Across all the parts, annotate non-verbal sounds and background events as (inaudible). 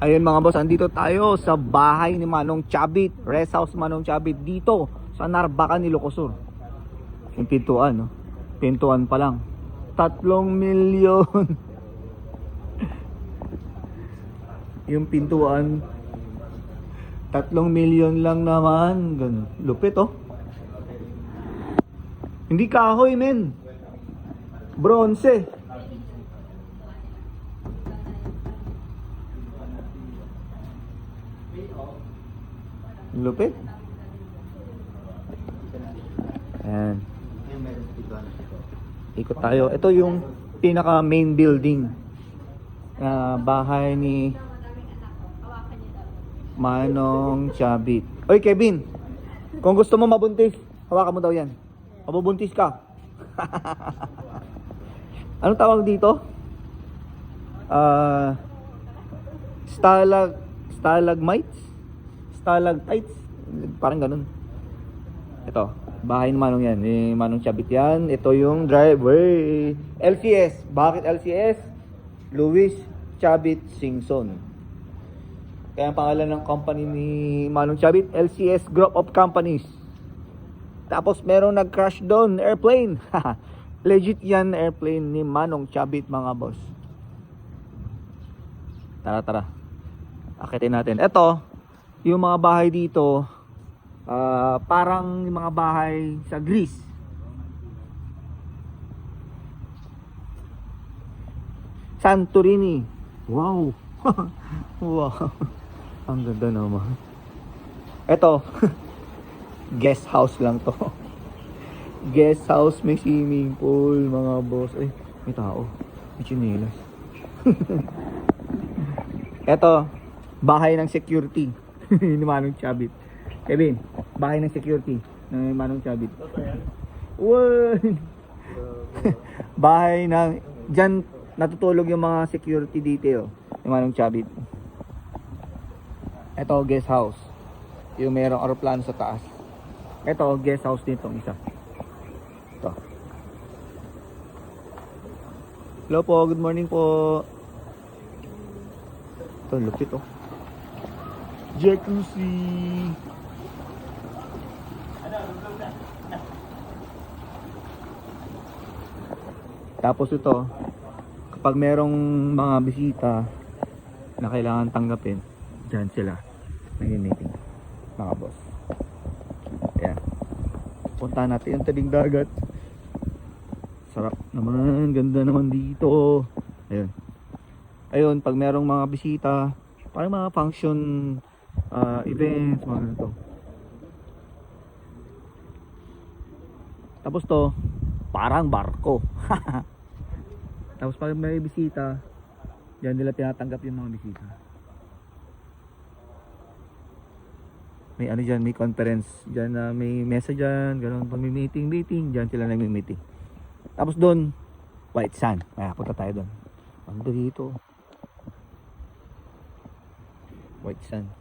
Ayun mga boss, andito tayo sa bahay ni Manong Chabit, rest house Manong Chabit dito sa Narbacan, Ilocosur. Yung pintuan, no? Pintuan pa lang. Tatlong milyon. (laughs) yung pintuan, tatlong milyon lang naman. Ganun. Lupit, oh. Hindi kahoy, men. Bronze. Lupit. Ayan. Ikot tayo. Ito yung pinaka main building na bahay ni Manong Chabit. Oy Kevin, kung gusto mo mabuntis, hawakan mo daw yan. Mabubuntis ka. (laughs) Anong tawag dito? Ah, stalag stalagmites? Stalactites? Parang ganun. Ito, bahay ni Manong yan. Ni Manong Chabit yan. Ito yung driveway. LCS. Bakit LCS? Louis Chabit Singson. Kaya ang pangalan ng company ni Manong Chabit, LCS Group of Companies. Tapos merong nag-crash doon, airplane. (laughs) Legit yan airplane ni Manong Chabit mga boss. Tara, tara. Akitin natin. Ito, yung mga bahay dito, ah, parang yung mga bahay sa Greece. Santorini. Wow. (laughs) wow. Ang ganda naman. Ito, (laughs) guest house lang to. (laughs) Guest house, may swimming pool, mga boss. Ay, may tao. May chinelas. Ito, bahay ng security (laughs) ni Manong Chabit. Kevin, bahay ng security ng Manong Chabit. Wow! (laughs) bahay ng diyan natutulog yung mga security detail ni Manong Chabit. Ito, guest house. Yung merong aeroplano sa taas. Ito, guest house dito, isa. Ito. Hello po, good morning po. Ito, lupit oh. Jacuzzi. Tapos ito, kapag merong mga bisita na kailangan tanggapin, dyan sila nag-meeting, mga boss. Ayan. Punta natin yung tabing dagat. Sarap naman, ganda naman dito. Ayun. Ayun, pag merong mga bisita, parang mga function uh, events, mga ganito. Tapos to, parang barko. (laughs) Tapos pag may bisita, diyan nila tinatanggap yung mga bisita. May ano dyan, may conference. Dyan na may mesa dyan, gano'n. Pag may meeting, meeting, dyan sila nag-meeting. Tapos doon, White Sand. Kaya punta tayo doon. Ang dito. White Sand.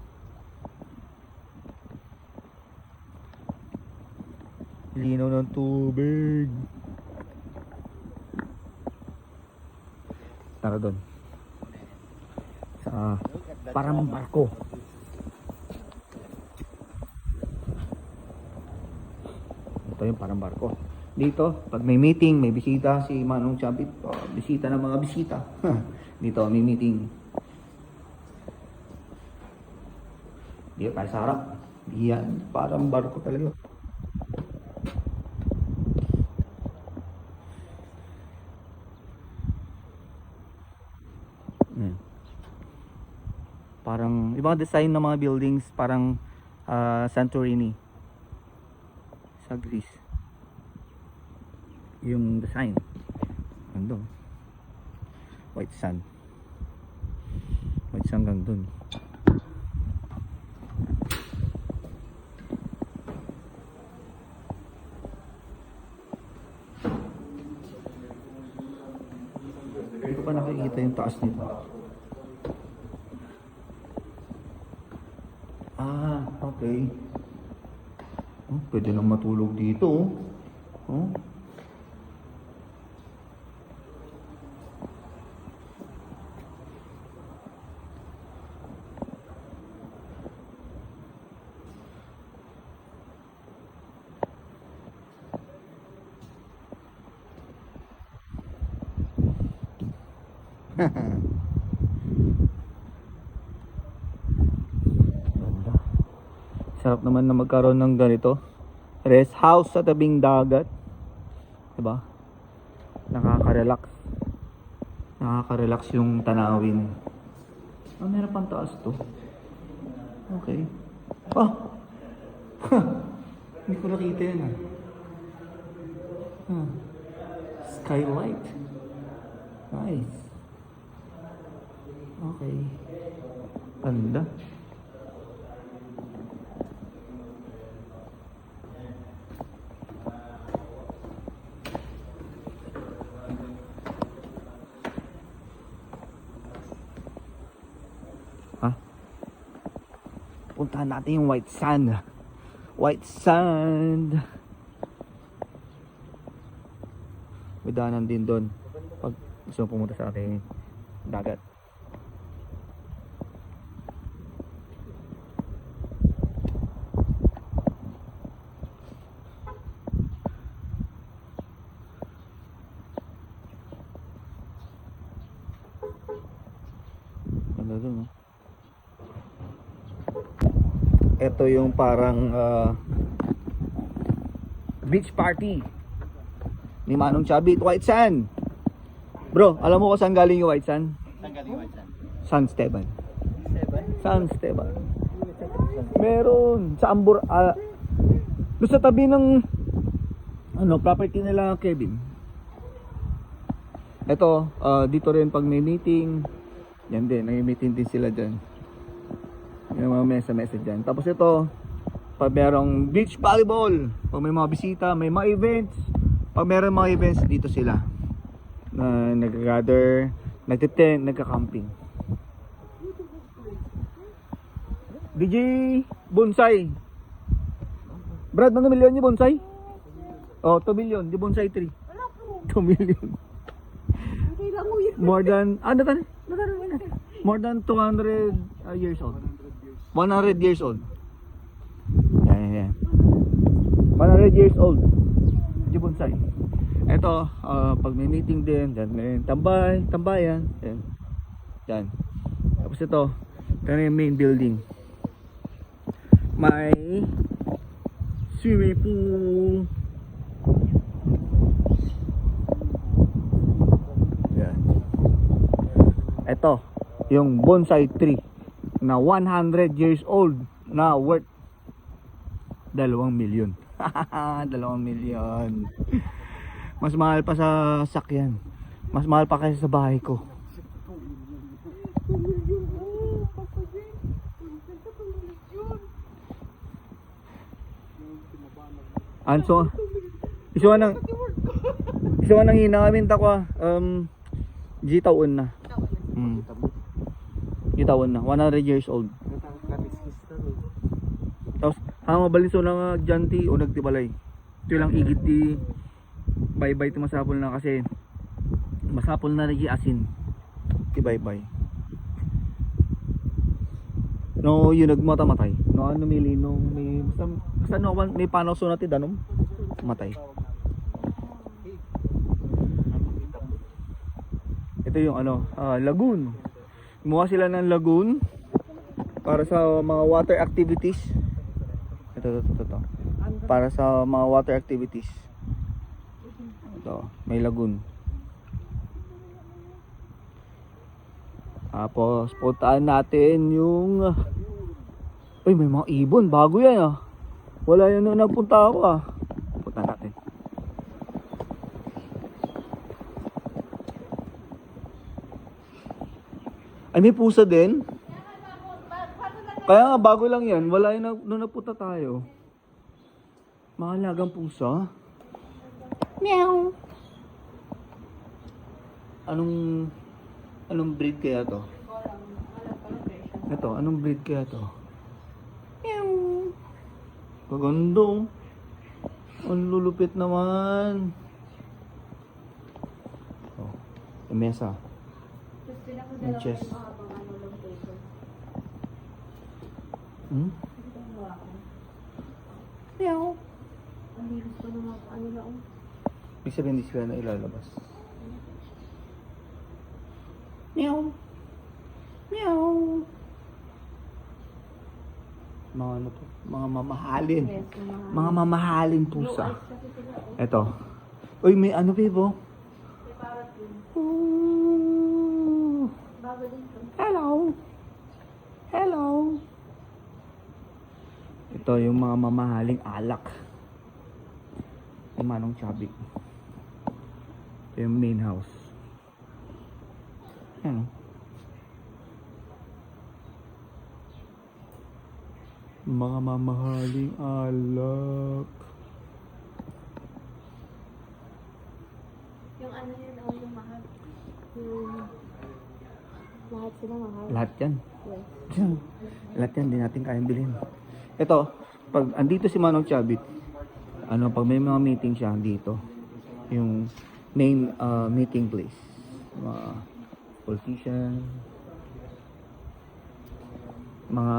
Linaw ng tubig. Tara doon. Sa parang barko. Ito yung parang barko. Dito, pag may meeting, may bisita si Manong Chabit, o bisita ng mga bisita. (laughs) Dito, may meeting. Dito tayo sa harap. Yan, parang barko talaga. Yan. Parang, ibang design ng mga buildings, parang ah, Santorini. Sa Greece. Yung design. Ando white sand. White sand hanggang dun. Hindi pa nakikita yung taas nito ah okay Oh, pwede nang matulog dito. Oh. Oh. Ganda. Sarap naman na magkaroon ng ganito. Rest house sa tabing dagat. Diba? Nakaka-relax. Nakaka-relax yung tanawin. Ah, meron pang taas to. Okay. Ah! (laughs) Hindi ko nakita yan ah. Hmm. Skylight. Nice. Okay. Ganda. Ha? Puntahan natin yung white sand. White sand. May daanan din doon. Pag gusto pumunta sa ating dagat. Ganda dun, oh. Ito yung parang ah, beach party ni Manong Chabit, White Sand. Bro, alam mo kung saan galing yung White Sand? Saan galing yung San? San Esteban. Seven? San Esteban. Meron sa Ambur ah, doon sa tabi ng ano, property nila Kevin. Ito, ah, dito rin pag may meeting, yan din, may meeting din sila dyan. Yung mga mesa-mesa dyan. Tapos ito, pag merong beach volleyball, pag may mga bisita, may mga events, pag merong mga events, dito sila. Na nag-gather, nagtitent, nagka-camping. DJ Bonsai. Brad, mga milyon yung bonsai? Oh, 2 million, di bonsai 3. 2 million. More than, ano tan? More than 200 uh, years old. 100 years old. Yan, yan, yan. 100 years old. Di bonsai. Ito, ah, pag may meeting din, dyan may tambay, tambayan. Yan. Yan. Tapos ito, ito yung main building. May swimming pool. Yan. Ito, yung bonsai tree na 100 years old na worth dalawang milyon. (laughs) dalawang milyon. Mas mahal pa sa sakyan. Mas mahal pa kaysa sa bahay ko. Anso, isuwa nang isuwa nang hinamin ta ko ah. um G taon na. Mm. Taon na, 100 years old. Tapos hang mabaliso na nga janti o nagtibalay. Ito lang igit di bye-bye ti masapol na kasi masapol na nagi asin. Ti bye-bye. No, yun nagmata matay. No, ano mili no, may basta, basta no, may panaw so natin danom. Matay. Ito yung ano, ah, lagoon. Gumawa sila ng lagoon para sa mga water activities. Ito, ito, ito, ito. Para sa mga water activities. Ito, may lagoon. Tapos, puntaan natin yung... Uy, may mga ibon. Bago yan ah. Wala yan nung nagpunta ako ah. Punta natin. Ay, may pusa din. Kaya nga, bago lang yan. Wala yun na- nung napunta tayo. Mahalagang pusa. Meow. Anong anong breed kaya to? Ito, anong breed kaya to? Meow. Kaganda. oh. Ang lulupit naman. Oh, mesa. Yung chest. Hmm? Meow. Ibig sabihin hindi sila na ilalabas. Meow. Meow. Mga ano to? Mga mamahalin. Yes, mga... Mamahalin pusa. Ito. Uy, may ano, bebo? May parrot yun. Ooh. Bago din to. Hello. Hello. Ito yung mga mamahaling alak. Yung manong chubby. Ito yung main house. Ayan o. Mga mamahaling alak. Yung ano yun, oh, yung mahal. Yung... Lahat sila mahal. Lahat yan. Yes. (laughs) Lahat yan, di natin kayang bilhin. Ito, pag andito si Manong Chabit, ano, pag may mga meeting siya dito, yung main uh, meeting place, mga politician, mga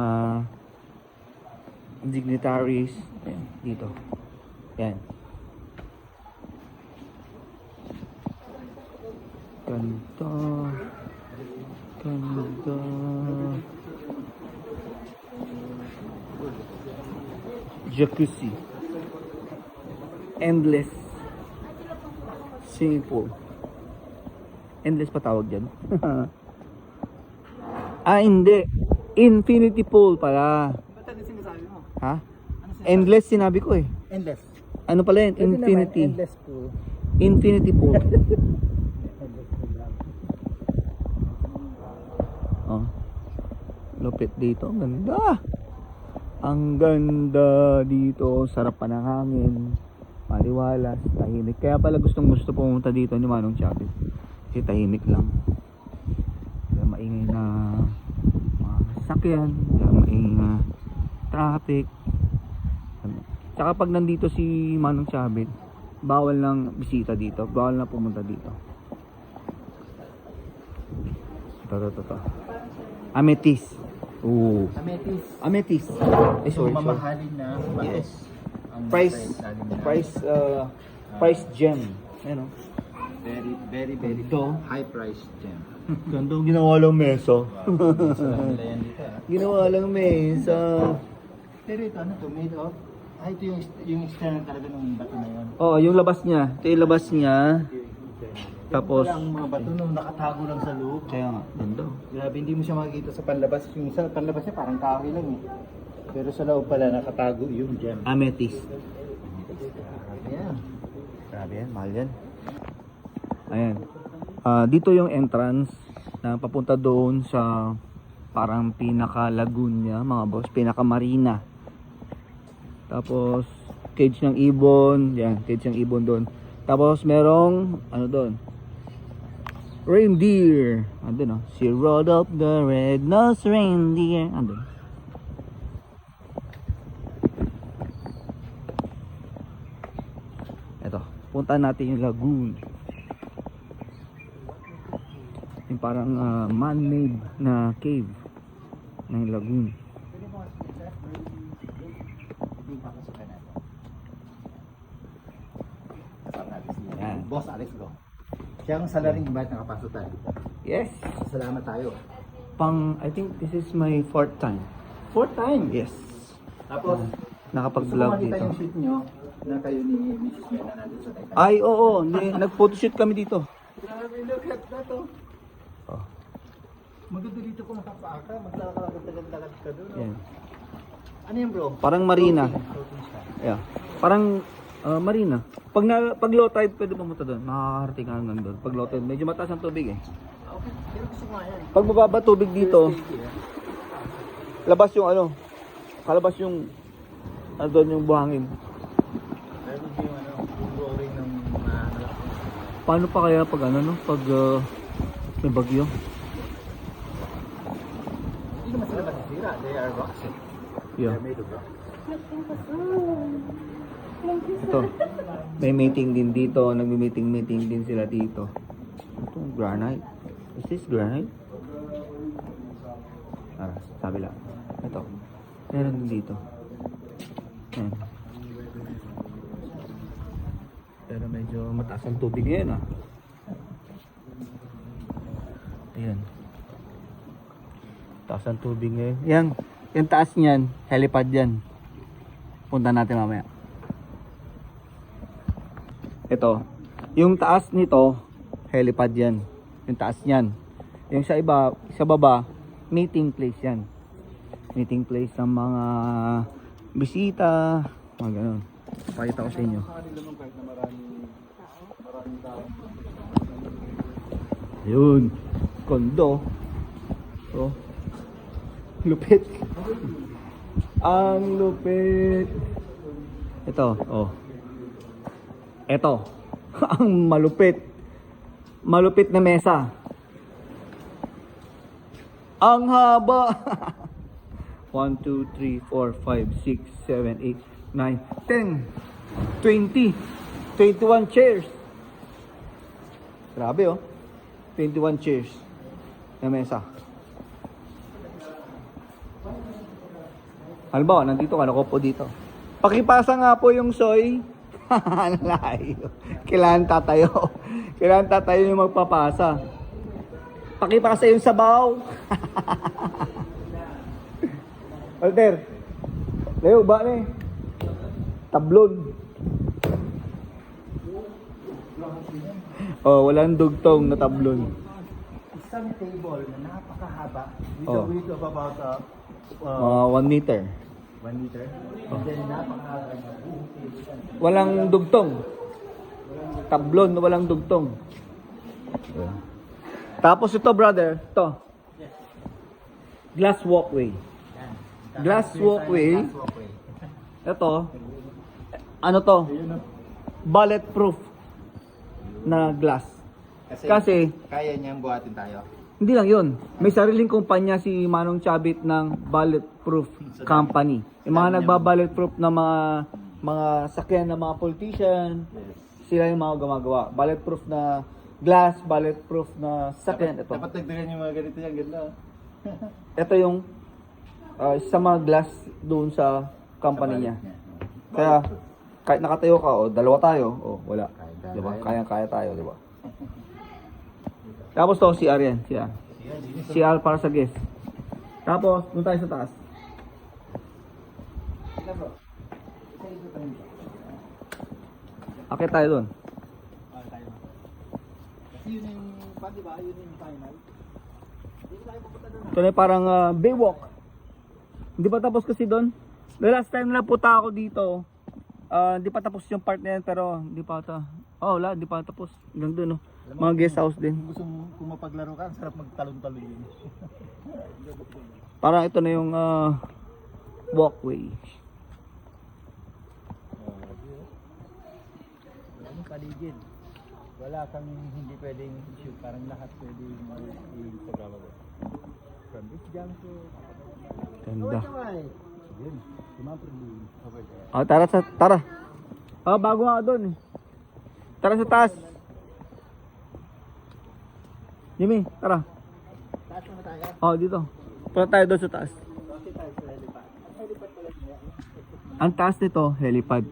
dignitaries, ayan, dito. Yan. Ganda. Ganda. Jacuzzi. Endless. Swimming pool. Endless pa tawag dyan. (laughs) ah, hindi. Infinity pool pala. Ba't ano sinasabi mo? Ha? Ano sinasabi? Endless sinabi ko eh. Endless. Ano pala yun? Infinity. Endless pool. Infinity pool. (laughs) Endless pool lang. Oh. Lupit dito. Ang ganda. Ang ganda dito. Sarap pa ng hangin. Maliwalas. Tahimik. Kaya pala gustong gusto pumunta dito ni Manong Chavez. Kasi tahimik lang. Kaya maingay na mga sasakyan. Kaya maingay na traffic. Tsaka pag nandito si Manong Chavez, bawal lang bisita dito. Bawal na pumunta dito. Ito, ito, ito, ito. Amethyst. Oo. Ametis. Amethyst. Eh, sorry, sorry. mamahalin na. Yes. Ang Price, niya. price, uh, price gem. Ano? Very, very, very Ito. high price gem. (laughs) Ganda ginawa lang mesa. Lang nila yan dito ah. ginawa lang mesa. Pero ito ano to, made of? Ah, ito yung, yung external talaga ng bato na yun. Oo, yung labas niya. Ito yung labas niya. Tapos, Wala ang mga bato nung nakatago lang sa loob. kaya nga, ganda. Grabe, hindi mo siya makikita sa panlabas. Yung sa panlabas niya parang kahoy lang eh. Pero sa loob pala nakatago yung gem. Amethyst. Yeah. Grabe yan, mahal yan. Ayan. Ah, dito yung entrance na papunta doon sa parang pinaka lagoon niya, mga boss, pinaka marina. Tapos cage ng ibon, yan, cage ng ibon doon. Tapos merong ano doon? Reindeer. Andun oh. Si Rudolph the Red-Nosed Reindeer. Andun. Ito, punta natin yung lagoon. Yung parang ah, man-made na cave ng lagoon. Hindi pa kasi ka natin. Kasama natin si Yan. Boss Alex Go. Siya ang salaring invite nakapasok tayo. Yes! Salamat tayo. Pang, I think this is my fourth time. Fourth time. Yes. Tapos, gusto ko Nakapag-vlog dito. yung shoot nyo na kayo ni Mrs. Mena nandun sa Taytay. Ay, oo. Ni- Nag-photoshoot kami dito. Grabe, look at that oh. Oh, Maganda dito kung nakapaaka. Maglalakad-lakad ka doon. oh. yan. Ano yan bro? Parang marina. Floating siya. Yeah. Parang ah, marina. Pag na, pag low tide, pwede pumunta doon. Makakarating ka hanggang doon. Pag low tide, medyo mataas ang tubig eh. Okay, pero gusto ko nga yan. Pag mababa tubig dito, labas yung ano, kalabas yung, ano doon yung buhangin. Ano, ano. Paano pa kaya pag ano, no? Pag ah, may bagyo? Hindi naman sila masisira. They are rocks eh. Yeah. They're made of rock. Ito. May meeting din dito. Nagmi-meeting-meeting din sila dito. Ito, granite. Is this granite? Ah, sabi lang. Ito. Meron din dito. Ayan. Pero medyo mataas ang tubig ngayon ah. Ayan. Taas ng tubig ngayon. Yan. Yung taas niyan, helipad yan. Punta natin mamaya. Ito. Yung taas nito, helipad yan. Yung taas niyan. Yung sa iba, sa baba, meeting place yan. Meeting place ng mga bisita, mga ganun. Pakita ko sa inyo. Yun. Kondo. Oh. Lupit. (laughs) Ang lupit. Ito, oh. Ito. (laughs) Ang malupit. Malupit na mesa. Ang haba. 1, 2, 3, 4, 5, 6, 7, 8, 9, 10, 20, 21 chairs. Grabe oh. 21 chairs na mesa. Halimbawa, nandito ka, nakupo dito. Pakipasa nga po yung soy. Ang layo. Kailangan tatayo. Kailangan tatayo yung magpapasa. Pakipasa yung sabaw. (laughs) Walter. Leo, ba ni? Tablon. Oh, walang dugtong na tablon. Isang table na napakahaba with Oh. a width of about uh, uh, Mga 1 meter. One meter. And then yan. Walang dugtong. Tablon, walang dugtong. Tapos ito, brother, ito. Glass walkway. Glass walkway. Ito, ano to? Bulletproof na glass. Kasi, Kasi- kaya niyang buhatin tayo. Hindi lang yun. May sariling kumpanya si Manong Chabit ng Bulletproof Company. Yung mga nagba-bulletproof na mga mga sakyan ng mga politician, sila yung mga gumagawa. Bulletproof na glass, bulletproof na sakyan. Dapat, Ito. dapat dagdagan yung mga ganito yan. Ganda. (laughs) Ito yung uh, sa mga glass doon sa company niya. Kaya kahit nakatayo ka o dalawa tayo, o wala. Kaya- 'Di ba? Kaya-kaya tayo, 'di ba? (laughs) Tapos to CR yan, CR. CR para sa guest. Tapos doon tayo sa taas. Akit tayo doon. Yun yung, di ba? Yun yung final. Ito na parang ah, Baywalk. Hindi pa tapos kasi doon. The last time na puta ako dito, ah, hindi pa tapos yung part na yan, pero hindi pa ata. Oh, wala, hindi pa tapos. Hanggang doon, no. Mga guest house din. Kung gusto mo kung mapaglaro ka, ang sarap magtalon-talon yun. (laughs) Parang ito na yung ah, walkway. Walang paligid. Wala kang hindi pwedeng issue. Parang lahat i-pagawa ko. From this junction. Ganda. Din. Ah, tara sa tara. Ah, bago nga doon eh. Tara sa taas. Jimmy, tara. Taas na tayo. Oh, dito. Punta tayo doon sa taas. Ang taas nito, helipad.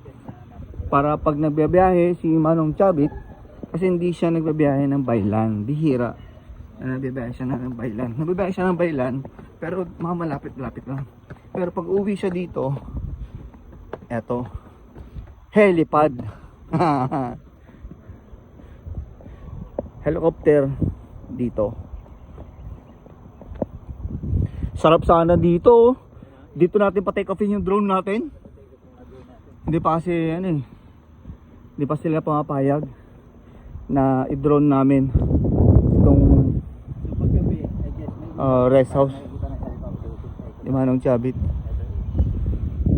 Para pag nagbiyahe si Manong Chabit, kasi hindi siya nagbiyahe ng baylan, bihira. Na nagbiyahe siya ng baylan. Nagbiyahe siya ng baylan, pero mga malapit-lapit lang. Pero pag uwi siya dito, eto, helipad. (laughs) Helicopter dito. Sarap sana dito. oh. Dito natin pa-take off yung drone natin. Hindi pa kasi ano eh. Hindi pa sila pumapayag na i-drone namin itong uh, rest house. Ni Manong Chabit.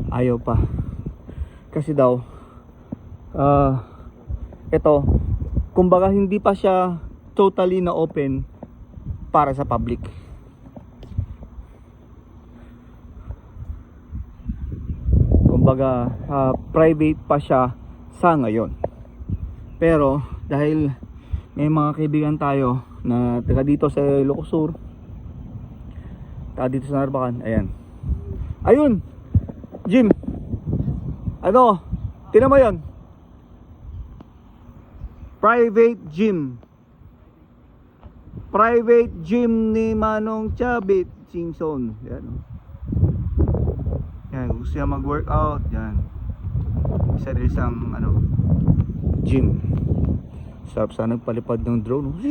Ayaw pa. Kasi daw ah ito kumbaga hindi pa siya totally na open para sa public. Kumbaga ah, private pa siya sa ngayon. Pero dahil may mga kaibigan tayo na taga dito sa Ilocos taga dito sa Narbacan, ayan. Ayun! Jim! Ano? Tinan mo yun? Private gym. Private gym ni Manong Chabit Singson. Yan. oh. Yan, gusto niya mag-workout, yan. Isa rin isang ano, gym. Sarap sana nagpalipad ng drone. oh. (gasps)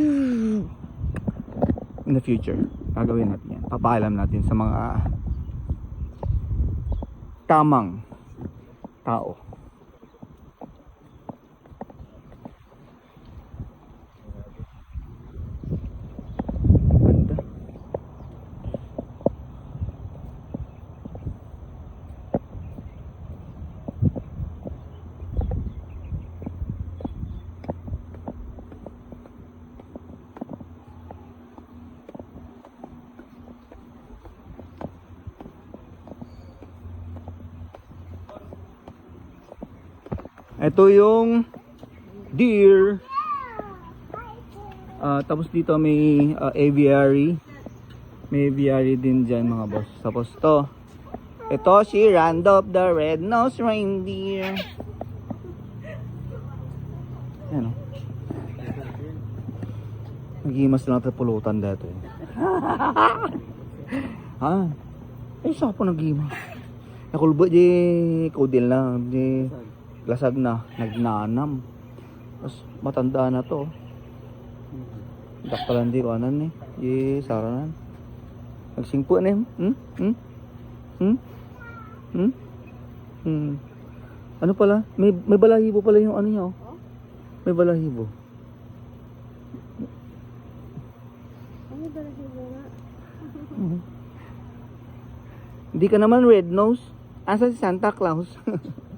In the future, gagawin natin yan. Papaalam natin sa mga tamang tao. Ganda. Ito yung deer. Ah, tapos dito may ah, aviary. May aviary din dyan mga boss. Tapos to. Ito si Randolph the Red-Nosed Reindeer. Yan o. Nagimas lang ito pulutan dito. eh. (laughs) ha? Eh, sa po nagimas. Nakulbo di kudil na. Di lasag na. Nagnanam. Tapos matanda na to. Dakpalan di ko anan eh. Di saranan. Nagsingpo na. Hmm? Hmm? Hmm? Hmm? Hmm. Ano pala? May may balahibo pala yung ano niya oh. May balahibo. Ano ba na nga? (laughs) Hindi ka naman red nose. Asa si Santa Claus? (laughs)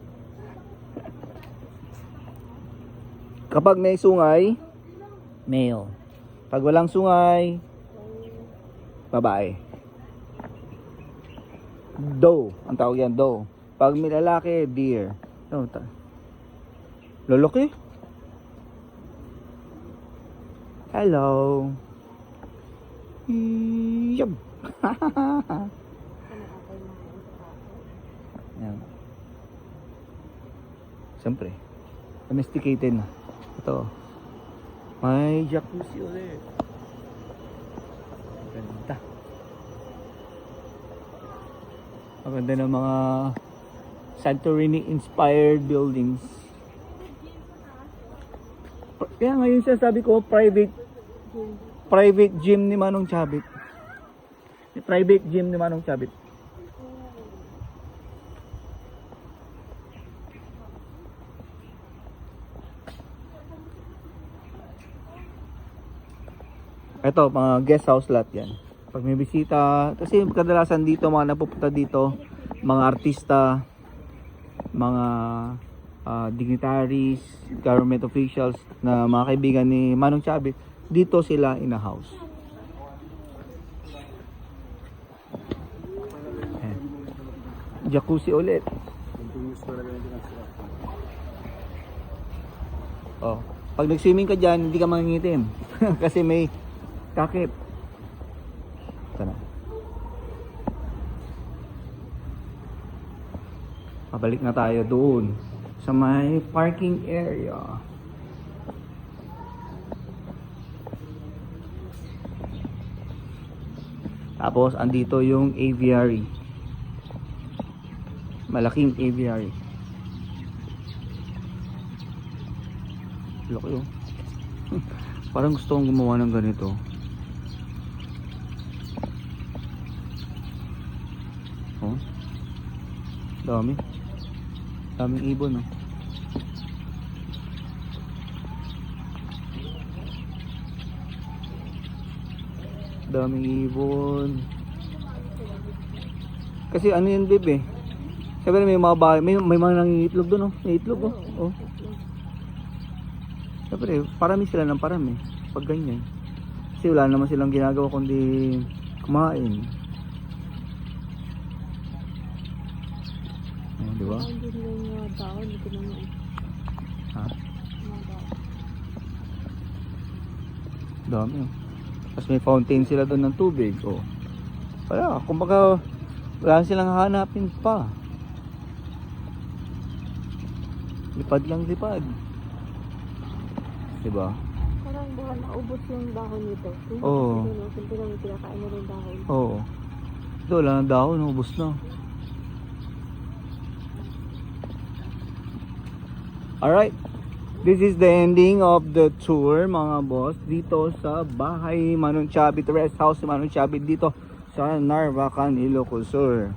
Kapag may sungay, male. Pag walang sungay, babae. Doe. Ang tawag yan, doe. Pag may lalaki, deer. Ano ta? Lalaki? Hello. Yup. (laughs) Yan. Siyempre, domesticated na. Ito. May jacuzzi ulit. Ganda. Maganda ng mga Santorini inspired buildings. Kaya ngayon siya sabi ko private private gym ni Manong Chabit. Private gym ni Manong Chabit. Ito, mga guest house lot yan. Pag may bisita, kasi kadalasan dito, mga napupunta dito, mga artista, mga ah, dignitaries, government officials, na mga kaibigan ni Manong Chavez, dito sila in a house. Ayan. Jacuzzi ulit. Oh, pag nag-swimming ka diyan, hindi ka mangingitim (laughs) kasi may takip. Sana. Pabalik na tayo doon sa may parking area. Tapos andito yung aviary. Malaking aviary. Laki oh. (laughs) Parang gusto kong gumawa ng ganito. Oh. Dami. Daming ibon oh. Daming ibon. Kasi ano yun, babe eh. Sabi may mga bahay, may, may mga nangingitlog doon oh. May itlog oh. oh. Siyempre, parami sila ng parami. Pag ganyan. Kasi wala naman silang ginagawa kundi kumain. Oh, di ba? Hindi na yung hindi naman Ha? Dami oh. Tapos may fountain sila doon ng tubig. Oh. Wala, kumbaga wala silang hanapin pa. Lipad lang lipad. Diba? Para lang baka naubos yung dahon nito. Oo. No? Simple lang yung pinakain mo rin dahon. Oo. Ito, wala na dahon, ubos na. Alright. This is the ending of the tour, mga boss. Dito sa bahay Manong Chabit, rest house Manong Chabit dito sa Narvacan, Ilocos Sur.